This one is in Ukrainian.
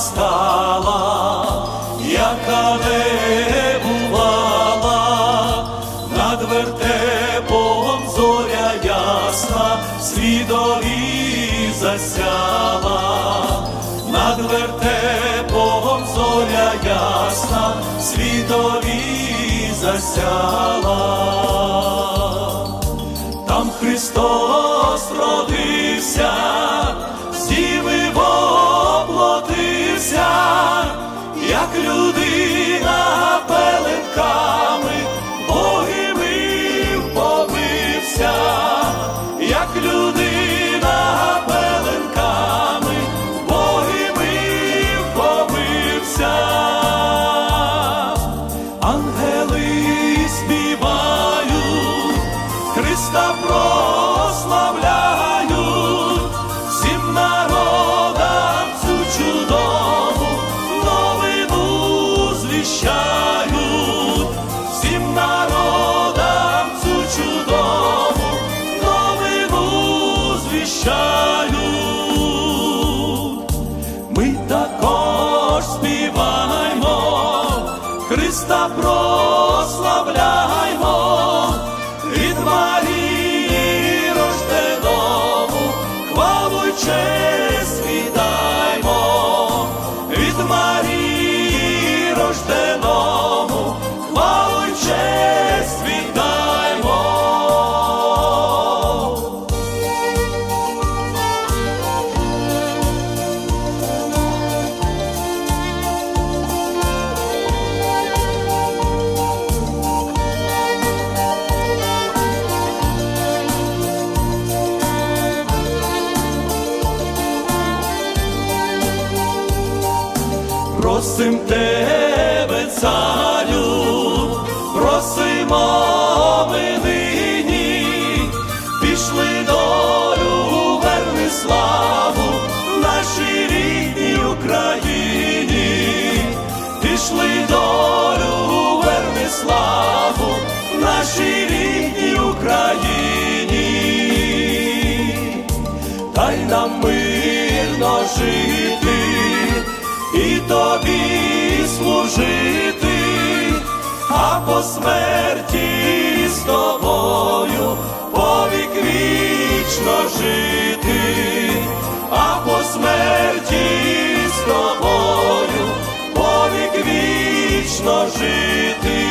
стала, яка не бувала, над вертепом зоря ясна, свідові засяла, над вертепом зоря ясна, свідові засяла, там Христос родився, всі виводить людина пеленками, боги мив побився, як людина пеленками, боги мив побився. Ангели співають, Христа прославляють, Христа прославляймо, Просим тебе, царю, просимо ми нині, пішли долю, верни славу нашій рідній Україні, пішли долю, верни славу нашій рідній Україні. Дай нам мирно жити і тобі служити, а по смерті з тобою повік вічно жити, а по смерті з тобою повік вічно жити.